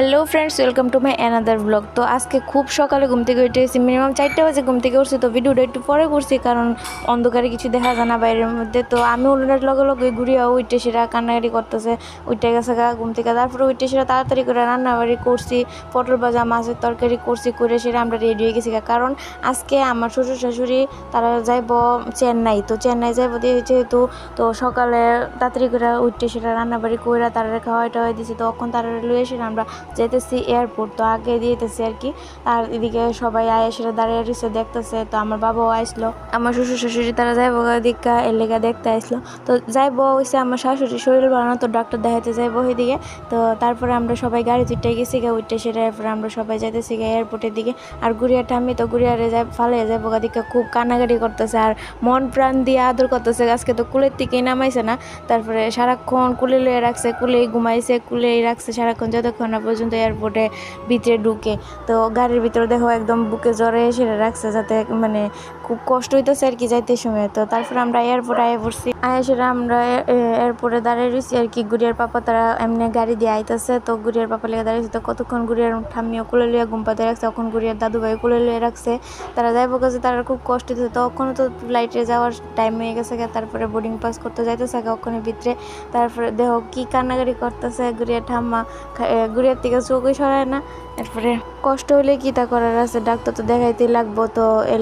Hello friends, welcome to my another blog. তো আজকে খুব সকালে ঘুম থেকে উঠে এসেছি। মিনিমাম চারটে বাজে ঘুম থেকে উঠছি, তো ভিডিওটা একটু পরে করছি, কারণ অন্ধকারে কিছু দেখা যায় না বাইরের মধ্যে। তো আমি উল্টার লগে লগে ঘুরিয়া উইটে সেরা কান্নাকাটি করতেছে, উইটে গেছে গা ঘুম থেকে। তারপরে উইটে সেরা তাড়াতাড়ি করে রান্নাবাড়ি করছি, পটল ভাজা, মাছের তরকারি করছি, করে সেটা আমরা রেডি হয়ে গেছি। কারণ আজকে আমার শ্বশুর শাশুড়ি, তারা যাইব চেন্নাই, তো চেন্নাই যাইব যেহেতু, তো সকালে তাড়াতাড়ি করে উঠতে সেটা রান্নাবাড়ি করে তারা খাওয়াই টাওয়াই দিছি তখন তারা লুয়ে এসে আমরা যেতেছি এয়ারপোর্ট তো আগে দিয়েতেছি আর কি। আর এদিকে সবাই আয় সেটা দাঁড়িয়ে রয়েছে, দেখতেছে, তো আমার বাবাও আসলো আমার শ্বশুর শাশুড়ি তারা যাইব দিকা এর লেগা দেখতে আসলো তো যাইব হয়েছে আমার শাশুড়ি, শরীর ভালো না তো ডাক্তার দেখাতে যাইব ওইদিকে তো তারপরে আমরা সবাই গাড়ি তুইটাই গেছি গা, উঠতে সেটা এরপরে আমরা সবাই যাইতেছি গা এয়ারপোর্টের দিকে। আর গুড়িয়া ঠাম্মি তো গুড়িয়ারে যাই ফালে যাইব দিকে খুব কান্নাকাটি করতেছে। আর মন প্রাণ দিয়ে আদর করতেছে আজকে তো কুলের থেকেই নামাইছে না। তারপরে সারাক্ষণ কুলে লয়ে রাখছে, কুলেই ঘুমাইছে, কুলেই রাখছে সারাক্ষণ যতক্ষণ না পর্যন্ত এয়ারপোর্টে ভিতরে ঢুকে। তো গাড়ির ভিতরে দেখো একদম বুকে জ্বরে সেরে রাখছে যাতে মানে খুব কষ্ট হইতেছে আর কি যাইতে সময়। তো তারপরে আমরা এয়ারপোর্টে আয়ে পড়ছি। আয়ে সেটা আমরা এয়ারপোর্টে দাঁড়িয়ে রয়েছি আর কি। গুড়িয়ার পাপা তারা এমনি গাড়ি দিয়ে আইতেছে। তো গুড়িয়ার পাপা লেগে দাঁড়িয়েছে তো কতক্ষণ গুড়িয়ার ঠাম্মিও কুলে লিয়ে ঘুম পাতে রাখছে, তখন গুড়িয়ার দাদু ভাই কুলে লিয়ে রাখছে। তারা যাইব কাছে, তারা খুব কষ্ট হচ্ছে তখনও তো ফ্লাইটে যাওয়ার টাইম হয়ে গেছে তারপরে বোর্ডিং পাস করতে যাইতেছে ওখানে ভিতরে। তারপরে দেহ কি কান্নাকাটি করতেছে গুড়িয়া ঠাম্মা। গুড়িয়ার থেকে চোখই সরায় না। এরপরে কষ্ট হলে কি তা করার আছে? ডাক্তার তো দেখাইতে লাগবো তো, এর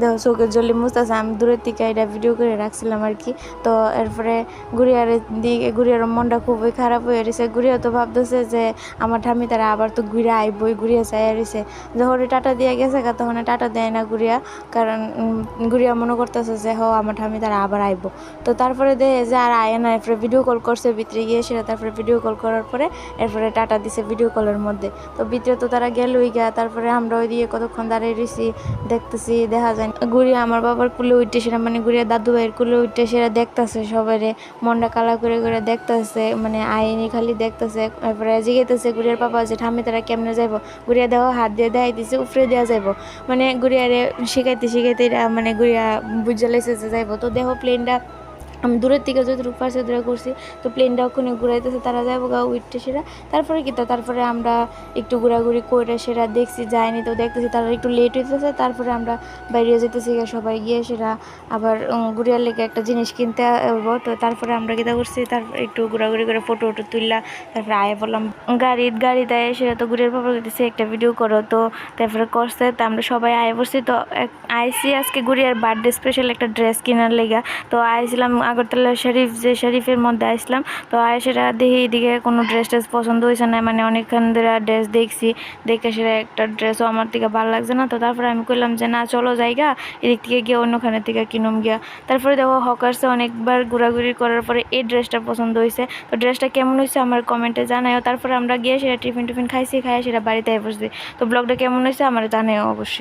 দেহ চোখের জলি মুছতেছে। আমি দূরের থেকে এটা ভিডিও করে রাখছিলাম আর কি। তো এরপরে গুড়িয়ার দিকে, গুড়িয়ার মনটা খুবই খারাপ হয়ে রয়েছে গুড়িয়া তো ভাবতেছে যে আমার ঠামি তারা আবার তো ঘুরে আইবই ঘুরিয়া চাই রয়েছে যখন টাটা দিয়ে গেছে গা, তখন টাটা দেয় না গুড়িয়া। কারণ গুড়িয়া মনে করতেছে যে, হ, আমার ঠামি তারা আবার আইবো। তো তারপরে দেখে যে, আর আয় না। এরপরে ভিডিও কল করছে ভিতরে গিয়ে সেটা তারপরে ভিডিও কল করার পরে, এরপরে টাটা দিছে ভিডিও কলের মধ্যে। তো ভিতরে তো তারা গেলই গা, তারপরে আমরা ওই দিকে কতক্ষণ দাঁড়িয়ে রয়েছি দেখতেছি, দেখা যায়। গুড়িয়া আমার বাবার কুলে উঠতে মানে গুড়িয়া দাদু ভাইয়ের কুলে উঠতে সেটা দেখতেছে সবারে মনটা কালা করে করে দেখতেছে মানে আইনি খালি দেখতেছে, তারপরে জিগেতেছে গুড়িয়ার পাপা যে, ঠাম্মি, তারা কেমনে যাইব? গুড়িয়া দেওয়া হাত দিয়ে দেখাই দিছে, উফরে দেওয়া যাইব। মানে গুড়িয়ারে শিখাইতে শিখাইতে মানে গুড়িয়া বুঝে লাইছে যে যাইব। তো দেখো প্লেনটা আমি দূরের থেকে যতটুকু পাশে দূরে করছি তো প্লেনটা ওখানে ঘুরাইতেছে, তারা যাব গা উঠতে সেরা। তারপরে কি তো, তারপরে আমরা একটু ঘোরাঘুরি করে সেরা দেখছি যায়নি তো দেখতেছি, তারা একটু লেট হইতেছে, তারপরে আমরা বাইরে যেতেছি সবাই গিয়ে সেরা আবার ঘুরিয়ার লেগে একটা জিনিস কিনতে হব তো তারপরে আমরা কিতা করছি তারপর একটু ঘোরাঘুরি করে ফটো টটো তুললা তারপরে আয় বললাম, গাড়ি গাড়ি দেয় সেটা তো ঘুরিয়ার পাপা করতেছে একটা ভিডিও করো তো। তারপরে করছে, তো আমরা সবাই আয় বসছি, তো আইসি আজকে গুড়িয়ার বার্থডে স্পেশাল একটা ড্রেস কেনার লেগা, তো আইছিলাম আগরতলা শরীফ, যে শরীফের মধ্যে আসলাম, তো সেটা দেখি এদিকে কোনো ড্রেস ট্রেস পছন্দ হয়েছে না মানে অনেকক্ষণ ধরে ড্রেস দেখছি, দেখে সেটা একটা ড্রেসও আমার থেকে ভালো লাগছে না, তো তারপরে আমি কইলাম যে, না, চলো জায়গা এদিক থেকে গিয়ে অন্যখানের থেকে কিনুম গিয়া। তারপরে দেখো হকার্সে অনেকবার ঘোরাঘুরি করার পরে এই ড্রেসটা পছন্দ হয়েছে তো ড্রেসটা কেমন হয়েছে আমার কমেন্টে জানাও তারপরে আমরা গিয়ে সেটা টিফিন টিফিন খাইছি খাই সেটা বাড়িতে বসছি। তো ব্লগটা কেমন হয়েছে আমার জানাও অবশ্যই।